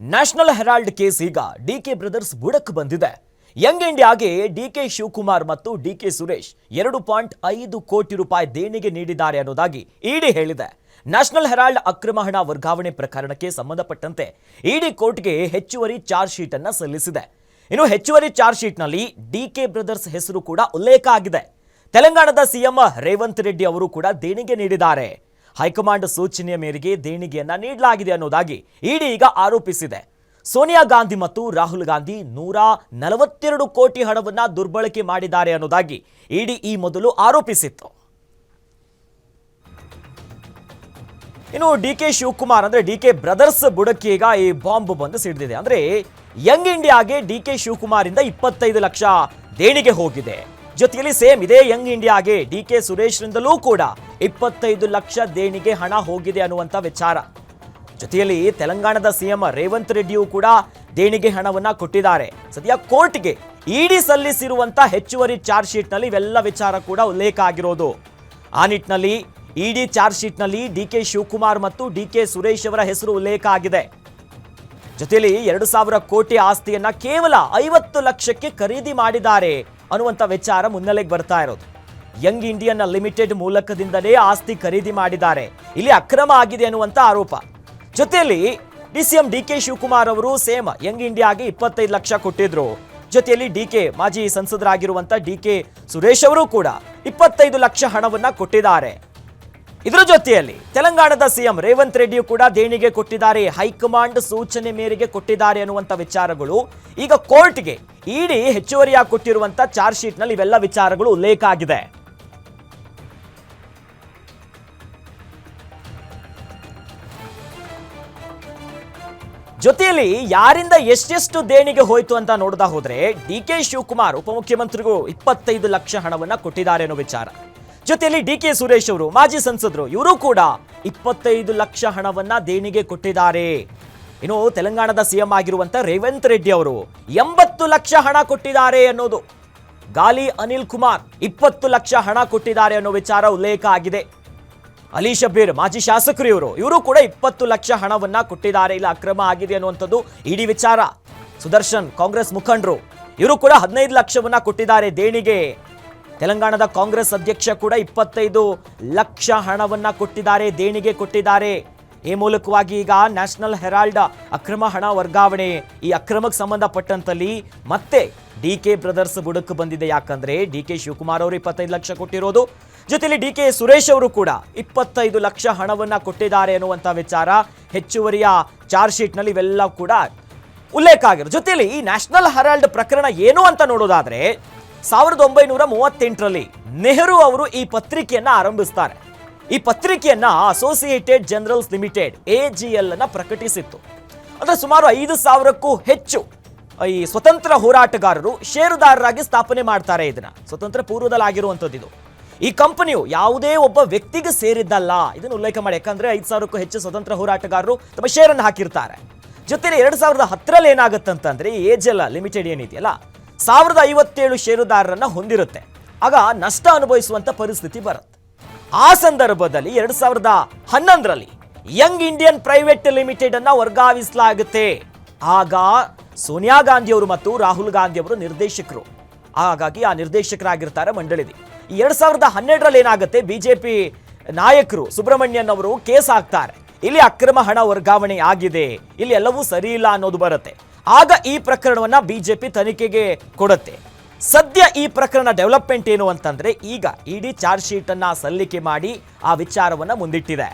National Herald case ಈಗ D K brothers ಬುಡಕ್ ಬಂದಿದೆ. ಯಂಗ್ ಇಂಡಿಯಾಗೆ ಡಿ ಕೆ ಶಿವಕುಮಾರ್ ಮತ್ತು ಡಿಕೆ ಸುರೇಶ್ ಎರಡು ಪಾಯಿಂಟ್ ಐದು ಕೋಟಿ ರೂಪಾಯಿ ದೇಣಿಗೆ ನೀಡಿದ್ದಾರೆ ಅನ್ನೋದಾಗಿ ಇಡಿ ಹೇಳಿದೆ. ನ್ಯಾಷನಲ್ ಹೆರಾಲ್ಡ್ ಅಕ್ರಮ ಹಣ ವರ್ಗಾವಣೆ ಪ್ರಕರಣಕ್ಕೆ ಸಂಬಂಧಪಟ್ಟಂತೆ ಇಡಿ ಕೋರ್ಟ್ಗೆ ಹೆಚ್ಚುವರಿ ಚಾರ್ಜ್ ಶೀಟ್ ಅನ್ನ ಸಲ್ಲಿಸಿದೆ. ಇನ್ನು ಹೆಚ್ಚುವರಿ ಚಾರ್ಜ್ ಶೀಟ್ನಲ್ಲಿ ಡಿಕೆ ಬ್ರದರ್ಸ್ ಹೆಸರು ಕೂಡ ಉಲ್ಲೇಖ ಆಗಿದೆ. ತೆಲಂಗಾಣದ ಸಿಎಂ ರೇವಂತ್ ರೆಡ್ಡಿ ಅವರು ಕೂಡ ದೇಣಿಗೆ ನೀಡಿದ್ದಾರೆ. ಹೈಕಮಾಂಡ್ ಸೂಚನೆಯ ಮೇರೆಗೆ ದೇಣಿಗೆಯನ್ನ ನೀಡಲಾಗಿದೆ ಅನ್ನೋದಾಗಿ ಇಡಿ ಈಗ ಆರೋಪಿಸಿದೆ. ಸೋನಿಯಾ ಗಾಂಧಿ ಮತ್ತು ರಾಹುಲ್ ಗಾಂಧಿ ನೂರ ನಲವತ್ತೆರಡು ಕೋಟಿ ಹಣವನ್ನ ದುರ್ಬಳಕೆ ಮಾಡಿದ್ದಾರೆ ಅನ್ನೋದಾಗಿ ಇಡಿ ಈ ಮೊದಲು ಆರೋಪಿಸಿತ್ತು. ಇನ್ನು ಡಿ ಕೆ ಶಿವಕುಮಾರ್ ಅಂದ್ರೆ ಡಿ ಕೆ ಬ್ರದರ್ಸ್ ಈಗ ಈ ಬಾಂಬ್ ಬಂದು ಸಿಡಿದಿದೆ. ಅಂದ್ರೆ ಯಂಗ್ ಇಂಡಿಯಾಗೆ ಡಿ ಕೆ ಶಿವಕುಮಾರ್ ಇಂದ ಇಪ್ಪತ್ತೈದು ಲಕ್ಷ ದೇಣಿಗೆ ಹೋಗಿದೆ. ಜೊತೆಯಲ್ಲಿ ಸೇಮ್ ಇದೇ ಯಂಗ್ ಇಂಡಿಯಾಗೆ ಡಿ ಕೆ ಸುರೇಶ್ರಿಂದಲೂ ಕೂಡ ಇಪ್ಪತ್ತೈದು ಲಕ್ಷ ದೇಣಿಗೆ ಹಣ ಹೋಗಿದೆ ಅನ್ನುವಂಥ ವಿಚಾರ. ಜೊತೆಯಲ್ಲಿ ತೆಲಂಗಾಣದ ಸಿಎಂ ರೇವಂತ್ ರೆಡ್ಡಿಯೂ ಕೂಡ ದೇಣಿಗೆ ಹಣವನ್ನ ಕೊಟ್ಟಿದ್ದಾರೆ. ಸದ್ಯ ಕೋರ್ಟ್ಗೆ ಇಡಿ ಸಲ್ಲಿಸಿರುವಂತ ಹೆಚ್ಚುವರಿ ಚಾರ್ಜ್ ಶೀಟ್ನಲ್ಲಿ ಇವೆಲ್ಲ ವಿಚಾರ ಕೂಡ ಉಲ್ಲೇಖ ಆಗಿರೋದು. ಆ ನಿಟ್ಟಿನಲ್ಲಿ ಇಡಿ ಚಾರ್ಜ್ ಶೀಟ್ನಲ್ಲಿ ಡಿ ಕೆ ಶಿವಕುಮಾರ್ ಮತ್ತು ಡಿ ಕೆ ಸುರೇಶ್ ಅವರ ಹೆಸರು ಉಲ್ಲೇಖ ಆಗಿದೆ. ಜೊತೆಯಲ್ಲಿ ಎರಡು ಸಾವಿರ ಕೋಟಿ ಆಸ್ತಿಯನ್ನ ಕೇವಲ ಐವತ್ತು ಲಕ್ಷಕ್ಕೆ ಖರೀದಿ ಮಾಡಿದ್ದಾರೆ ಅನ್ನುವಂಥ ವಿಚಾರ ಮುನ್ನೆಲೆಗೆ ಬರ್ತಾ ಇರೋದು. ಯಂಗ್ ಇಂಡಿಯನ್ ಲಿಮಿಟೆಡ್ ಮೂಲಕದಿಂದಲೇ ಆಸ್ತಿ ಖರೀದಿ ಮಾಡಿದ್ದಾರೆ. ಇಲ್ಲಿ ಅಕ್ರಮ ಆಗಿದೆ ಅನ್ನುವಂಥ ಆರೋಪ. ಜೊತೆಯಲ್ಲಿ D C M D K Shivakumar ಅವರು ಸೇಮ್ ಯಂಗ್ ಇಂಡಿಯಾಗೆ ಇಪ್ಪತ್ತೈದು ಲಕ್ಷ ಕೊಟ್ಟಿದ್ರು. ಜೊತೆಯಲ್ಲಿ ಡಿ ಕೆ ಮಾಜಿ ಸಂಸದರಾಗಿರುವಂಥ ಡಿ ಕೆ ಸುರೇಶ್ ಅವರು ಕೂಡ ಇಪ್ಪತ್ತೈದು ಲಕ್ಷ ಹಣವನ್ನ ಕೊಟ್ಟಿದ್ದಾರೆ. ಇದರ ಜೊತೆಯಲ್ಲಿ ತೆಲಂಗಾಣದ ಸಿಎಂ ರೇವಂತ್ ರೆಡ್ಡಿಯು ಕೂಡ ದೇಣಿಗೆ ಕೊಟ್ಟಿದ್ದಾರೆ. ಹೈಕಮಾಂಡ್ ಸೂಚನೆ ಮೇರೆಗೆ ಕೊಟ್ಟಿದ್ದಾರೆ ಅನ್ನುವಂಥ ವಿಚಾರಗಳು ಈಗ ಕೋರ್ಟ್ಗೆ ಇಡಿ ಹೆಚ್ಚುವರಿಯಾಗಿ ಕೊಟ್ಟಿರುವಂಥ ಚಾರ್ಜ್ ಶೀಟ್ನಲ್ಲಿ ಇವೆಲ್ಲ ವಿಚಾರಗಳು ಉಲ್ಲೇಖ ಆಗಿದೆ. ಜೊತೆಯಲ್ಲಿ ಯಾರಿಂದ ಎಷ್ಟೆಷ್ಟು ದೇಣಿಗೆ ಹೋಯ್ತು ಅಂತ ನೋಡ್ತಾ ಹೋದ್ರೆ ಡಿ ಕೆ ಶಿವಕುಮಾರ್ ಉಪಮುಖ್ಯಮಂತ್ರಿಗೂ ಇಪ್ಪತ್ತೈದು ಲಕ್ಷ ಹಣವನ್ನ ಕೊಟ್ಟಿದ್ದಾರೆ ಅನ್ನೋ ವಿಚಾರ. ಜೊತೆಯಲ್ಲಿ ಡಿ ಕೆ ಸುರೇಶ್ ಅವರು, ಮಾಜಿ ಸಂಸದರು, ಇವರು ಕೂಡ ಇಪ್ಪತ್ತೈದು ಲಕ್ಷ ಹಣವನ್ನ ದೇಣಿಗೆ ಕೊಟ್ಟಿದ್ದಾರೆ. ಇನ್ನು ತೆಲಂಗಾಣದ ಸಿಎಂ ಆಗಿರುವಂತ ರೇವಂತ್ ರೆಡ್ಡಿ ಅವರು, ಎಂಬತ್ತು ಲಕ್ಷ ಹಣ ಕೊಟ್ಟಿದ್ದಾರೆ ಅನ್ನೋದು. ಗಾಲಿ ಅನಿಲ್ ಕುಮಾರ್, ಇಪ್ಪತ್ತು ಲಕ್ಷ ಹಣ ಕೊಟ್ಟಿದ್ದಾರೆ ಅನ್ನೋ ವಿಚಾರ ಉಲ್ಲೇಖ ಆಗಿದೆ. ಅಲಿ ಶಬೀರ್ ಮಾಜಿ ಶಾಸಕರು ಇವರು ಇವರು ಕೂಡ ಇಪ್ಪತ್ತು ಲಕ್ಷ ಹಣವನ್ನ ಕೊಟ್ಟಿದ್ದಾರೆ. ಇಲ್ಲ, ಅಕ್ರಮ ಆಗಿದೆ ಅನ್ನುವಂಥದ್ದು ಇಡಿ ವಿಚಾರ. ಸುದರ್ಶನ್, ಕಾಂಗ್ರೆಸ್ ಮುಖಂಡರು, ಇವರು ಕೂಡ ಹದಿನೈದು ಲಕ್ಷವನ್ನ ಕೊಟ್ಟಿದ್ದಾರೆ ದೇಣಿಗೆ. ತೆಲಂಗಾಣದ ಕಾಂಗ್ರೆಸ್ ಅಧ್ಯಕ್ಷ ಕೂಡ ಇಪ್ಪತ್ತೈದು ಲಕ್ಷ ಹಣವನ್ನ ಕೊಟ್ಟಿದ್ದಾರೆ, ದೇಣಿಗೆ ಕೊಟ್ಟಿದ್ದಾರೆ. ಈ ಮೂಲಕವಾಗಿ ಈಗ ನ್ಯಾಷನಲ್ ಹೆರಾಲ್ಡ್ ಅಕ್ರಮ ಹಣ ವರ್ಗಾವಣೆ, ಈ ಅಕ್ರಮಕ್ಕೆ ಸಂಬಂಧಪಟ್ಟಂತಲ್ಲಿ ಮತ್ತೆ ಡಿ ಕೆ ಬ್ರದರ್ಸ್ ಬುಡಕ್ಕೆ ಬಂದಿದೆ. ಯಾಕಂದ್ರೆ ಡಿ ಕೆ ಶಿವಕುಮಾರ್ ಅವರು ಇಪ್ಪತ್ತೈದು ಲಕ್ಷ ಕೊಟ್ಟಿರೋದು. ಜೊತೆಯಲ್ಲಿ ಡಿ ಕೆ ಸುರೇಶ್ ಅವರು ಕೂಡ ಇಪ್ಪತ್ತೈದು ಲಕ್ಷ ಹಣವನ್ನ ಕೊಟ್ಟಿದ್ದಾರೆ ಅನ್ನುವಂಥ ವಿಚಾರ ಹೆಚ್ಚುವರಿಯ ಚಾರ್ಜ್ ಶೀಟ್ನಲ್ಲಿ ಇವೆಲ್ಲ ಕೂಡ ಉಲ್ಲೇಖ ಆಗಿರೋ ಜೊತೆಯಲ್ಲಿ ಈ ನ್ಯಾಷನಲ್ ಹೆರಾಲ್ಡ್ ಪ್ರಕರಣ ಏನು ಅಂತ ನೋಡೋದಾದ್ರೆ ಸಾವಿರದ ಒಂಬೈನೂರ ಮೂವತ್ತೆಂಟರಲ್ಲಿ ನೆಹರು ಅವರು ಈ ಪತ್ರಿಕೆಯನ್ನ ಆರಂಭಿಸ್ತಾರೆ. ಈ ಪತ್ರಿಕೆಯನ್ನ associated journals limited A G L ಅನ್ನ ಪ್ರಕಟಿಸಿತ್ತು. ಅಂದ್ರೆ ಸುಮಾರು ಐದು ಸಾವಿರಕ್ಕೂ ಹೆಚ್ಚು, ಈ ಸ್ವತಂತ್ರ ಹೋರಾಟಗಾರರು ಷೇರುದಾರರಾಗಿ ಸ್ಥಾಪನೆ ಮಾಡ್ತಾರೆ ಇದನ್ನ ಸ್ವತಂತ್ರ ಪೂರ್ವದಲ್ಲಿ ಇದು. ಈ ಕಂಪನಿಯು ಯಾವುದೇ ಒಬ್ಬ ವ್ಯಕ್ತಿಗೆ ಸೇರಿದ್ದಲ್ಲ. ಇದನ್ನು ಉಲ್ಲೇಖ ಮಾಡಿ. ಯಾಕಂದ್ರೆ ಐದು ಸಾವಿರಕ್ಕೂ ಹೆಚ್ಚು ಸ್ವತಂತ್ರ ಹೋರಾಟಗಾರರು ತಮ್ಮ ಶೇರನ್ನು ಹಾಕಿರ್ತಾರೆ. ಜೊತೆಗೆ ಎರಡ್ ಸಾವಿರದ ಹತ್ತರಲ್ಲಿ ಏನಾಗುತ್ತಂತಂದ್ರೆ ಈ ಎಲ್ ಲಿಮಿಟೆಡ್ ಏನಿದೆಯಲ್ಲ ಸಾವಿರದ ಐವತ್ತೇಳು ಷೇರುದಾರರನ್ನು ಹೊಂದಿರುತ್ತೆ. ಆಗ ನಷ್ಟ ಅನುಭವಿಸುವಂಥ ಪರಿಸ್ಥಿತಿ ಬರುತ್ತೆ. ಆ ಸಂದರ್ಭದಲ್ಲಿ ಎರಡು ಸಾವಿರದ ಹನ್ನೊಂದರಲ್ಲಿ ಯಂಗ್ ಇಂಡಿಯನ್ ಪ್ರೈವೇಟ್ ಲಿಮಿಟೆಡ್ ಅನ್ನ ವರ್ಗಾವಿಸಲಾಗುತ್ತೆ ಆಗ ಸೋನಿಯಾ ಗಾಂಧಿ ಅವರು ಮತ್ತು ರಾಹುಲ್ ಗಾಂಧಿ ಅವರು ನಿರ್ದೇಶಕರು. ಹಾಗಾಗಿ ಆ ನಿರ್ದೇಶಕರಾಗಿರ್ತಾರೆ ಮಂಡಳಿದಿ ಎರಡ್ ಸಾವಿರದ ಹನ್ನೆರಡರಲ್ಲಿ ಏನಾಗುತ್ತೆ? ಬಿಜೆಪಿ ನಾಯಕರು ಸುಬ್ರಹ್ಮಣ್ಯನ್ ಅವರು ಕೇಸ್ ಹಾಕ್ತಾರೆ. ಇಲ್ಲಿ ಅಕ್ರಮ ಹಣ ವರ್ಗಾವಣೆ ಆಗಿದೆ. ಇಲ್ಲಿ ಎಲ್ಲವೂ ಸರಿ ಇಲ್ಲ ಅನ್ನೋದು ಬರುತ್ತೆ. ಆಗ ಈ ಪ್ರಕರಣವನ್ನು ಬಿಜೆಪಿ ತನಿಖೆಗೆ ಕೊಡುತ್ತೆ. ಸದ್ಯ ಈ ಪ್ರಕರಣ ಡೆವಲಪ್ಮೆಂಟ್ ಏನು ಅಂತಂದ್ರೆ ಈಗ ಇಡಿ ಚಾರ್ಜ್ ಶೀಟ್ ಅನ್ನ ಸಲ್ಲಿಕೆ ಮಾಡಿ ಆ ವಿಚಾರವನ್ನು ಮುಂದಿಟ್ಟಿದೆ.